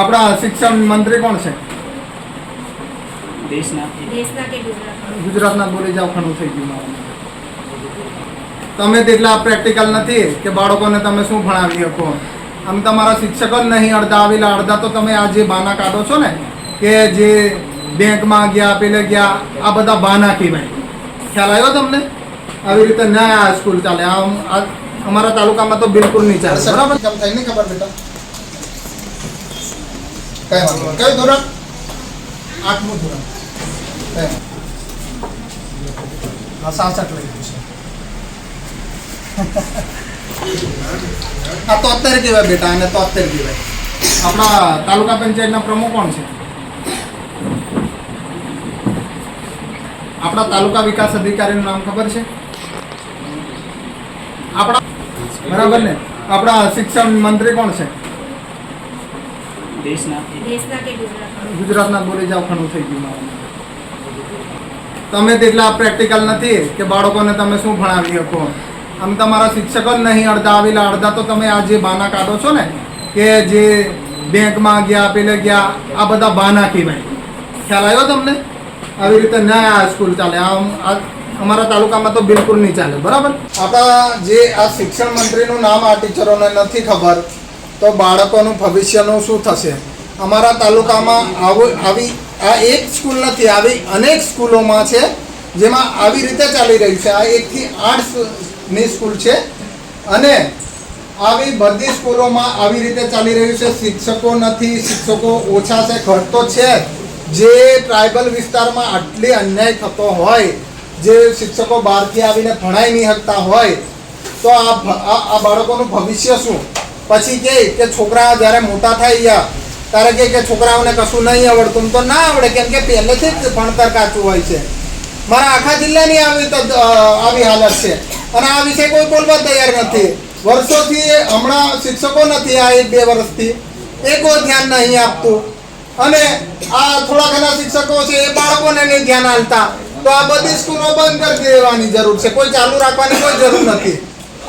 આપણા શિક્ષણ મંત્રી કોણ છે? દેશના. દેશના કે ગુજરાતના? ગુજરાતના બોલી જાવ ઘણું થઈ ગયું તમે તેટલા પ્રેક્ટિકલ નથી કે બાળકોને તમે શું ભણાવી શકો? આમ તમારા શિક્ષકો જ નહીં અડધા આવેલા અડધા તો તમે આ જે બાના કાઢો છો ને કે જે બેંકમાં ગયા પેલે ગયા આ બધા બાના કહેવાય. ખ્યાલ આવ્યો તમને? આવી રીતે ના આ સ્કૂલ ચાલે. આમ અમારા તાલુકામાં તો બિલકુલ નહીં ચાલે. બરાબર? કેમ થાય નહીં ખબર બેટા. કયું ધોરણ? આઠમું ધોરણ. સાસઠ લઈ ગયું છે. આ તોતેર કહેવાય બેટા અને તોતેર કહેવાય. આપણા તાલુકા પંચાયતના પ્રમુખ કોણ છે? આપણા તાલુકા વિકાસ અધિકારીનું નામ ખબર છે? આપણા બરાબર ને? આપણા શિક્ષણ મંત્રી કોણ છે? દેશના દેશના કે ગુજરાતના? ગુજરાતના બોલી જાવ ઘણું થઈ ગયું તમે તેટલા પ્રેક્ટિકલ નથી કે બાળકોને તમે શું ભણાવી શકો? આમ તમારા શિક્ષકો જ નહીં અડધા આવેલા અડધા તો તમે આ જે બાના કાઢો છો ને કે જે બેંકમાં ગયા પેલે ગયા આ બધા બાના કહેવાય ખ્યાલ આવ્યો તમને? આવી રીતે ના આ સ્કૂલ ચાલે. આમ અમારા તાલુકામાં તો બિલકુલ નહીં ચાલે બરાબર? આપણા જે આ શિક્ષણ મંત્રીનું નામ આ ટીચરોને નથી ખબર તો બાળકોનું ભવિષ્યનું શું થશે? અમારા તાલુકામાં આવું આવી, આ એક સ્કૂલ નથી, આવી અનેક સ્કૂલોમાં છે, જેમાં આવી રીતે ચાલી રહી છે. આ એકથી આઠની સ્કૂલ છે અને આવી બધી સ્કૂલોમાં આવી રીતે ચાલી રહ્યું છે. શિક્ષકો નથી, શિક્ષકો ઓછા છે ઘટતો છે જે. ટ્રાઇબલ વિસ્તારમાં આટલી અન્યાય થતો હોય, જે શિક્ષકો બહારથી આવીને ભણાઈ નહીં શકતા હોય, તો આ આ બાળકોનું ભવિષ્ય શું? પછી કહે કે છોકરા જ્યારે મોટા થઈ ગયા, ત્યારે કહે કે છોકરાઓને કશું નહીં આવડતું. તો ના આવડે, કેમ કે પહેલેથી જ ભણતર કાચું હોય છે. મારા આખા જિલ્લાની આવી તો આવી હાલત છે. અને આ વિશે કોઈ બોલવા તૈયાર નથી. વર્ષોથી હમણાં શિક્ષકો નથી આ એક બે વર્ષથી. એ કોઈ ધ્યાન નહીં આપતું. અને આ થોડા ઘણા શિક્ષકો છે, એ બાળકોને નહીં ધ્યાન આપતા. તો આ બધી સ્કૂલો બંધ કરી દેવાની જરૂર છે. કોઈ ચાલુ રાખવાની કોઈ જરૂર નથી.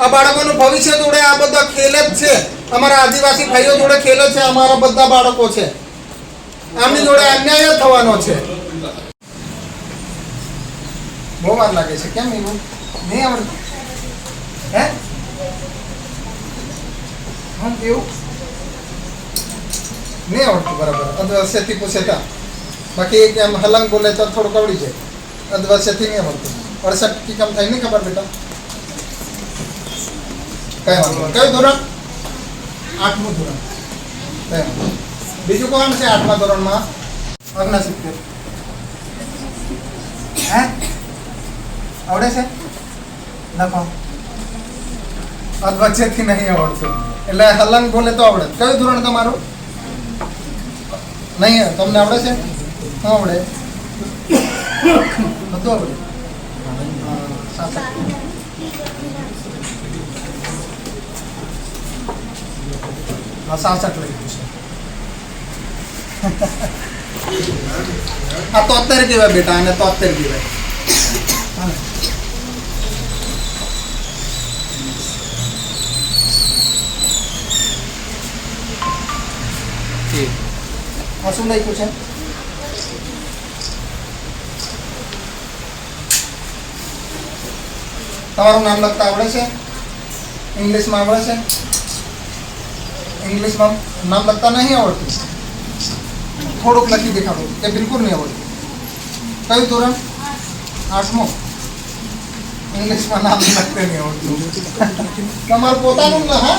આ બાળકોનું ભવિષ્ય જોડે આ બધા ખેલ જ છે. અમારા આદિવાસી ભાઈઓ જોડે ખેલ છે, અમારા બધા બાળકો છે. આમની જોડે અન્યાય થવાનો છે. બહુ વાર લાગે છે. કેમ એવું નહીં આવડતું? હે? હમ કેવું? નહીં આવડતું, બરાબર. અધવશ્યથી પૂછે તા. બાકી એક એમ હલંગ બોલે તો થોડુંક આવડી જાય. અધવશ્યથી નહીં આવડતું. અડસઠ કી કમ થાય નહીં ખબર બેટા? કઈ વાંધો. કયું ધોરણ? આઠમું ધોરણ. બીજું કોણ છે આઠમા ધોરણમાં? અગ્ન સિત્તેર. હે? આવડે છે? લખો. અધવચ્ચેથી નહીં આવડતું. એટલે હલંગ બોલે તો આવડે. કયું ધોરણ તમારું? નહીં, તમને આવડે છે? શું આવડે. બધું આવડે. સાચું. સાસઠ લખ્યું છે આ તોતેર કહેવાય બેટા, આને તોતેર કહેવાય. આ શું લખ્યું છે? તમારું નામ લખતા આવડે છે? ઇંગ્લિશમાં આવડે છે? ઇંગ્લિશમાં નામ લખતા નહીં આવડતું. થોડુંક લખી દેખાડો. એ બિલકુલ નહીં આવડતું. કયું ધોરણ? આઠમું. ઇંગ્લિશમાં નામ લખતા નહીં આવડતું. તમારું પોતાનું હા?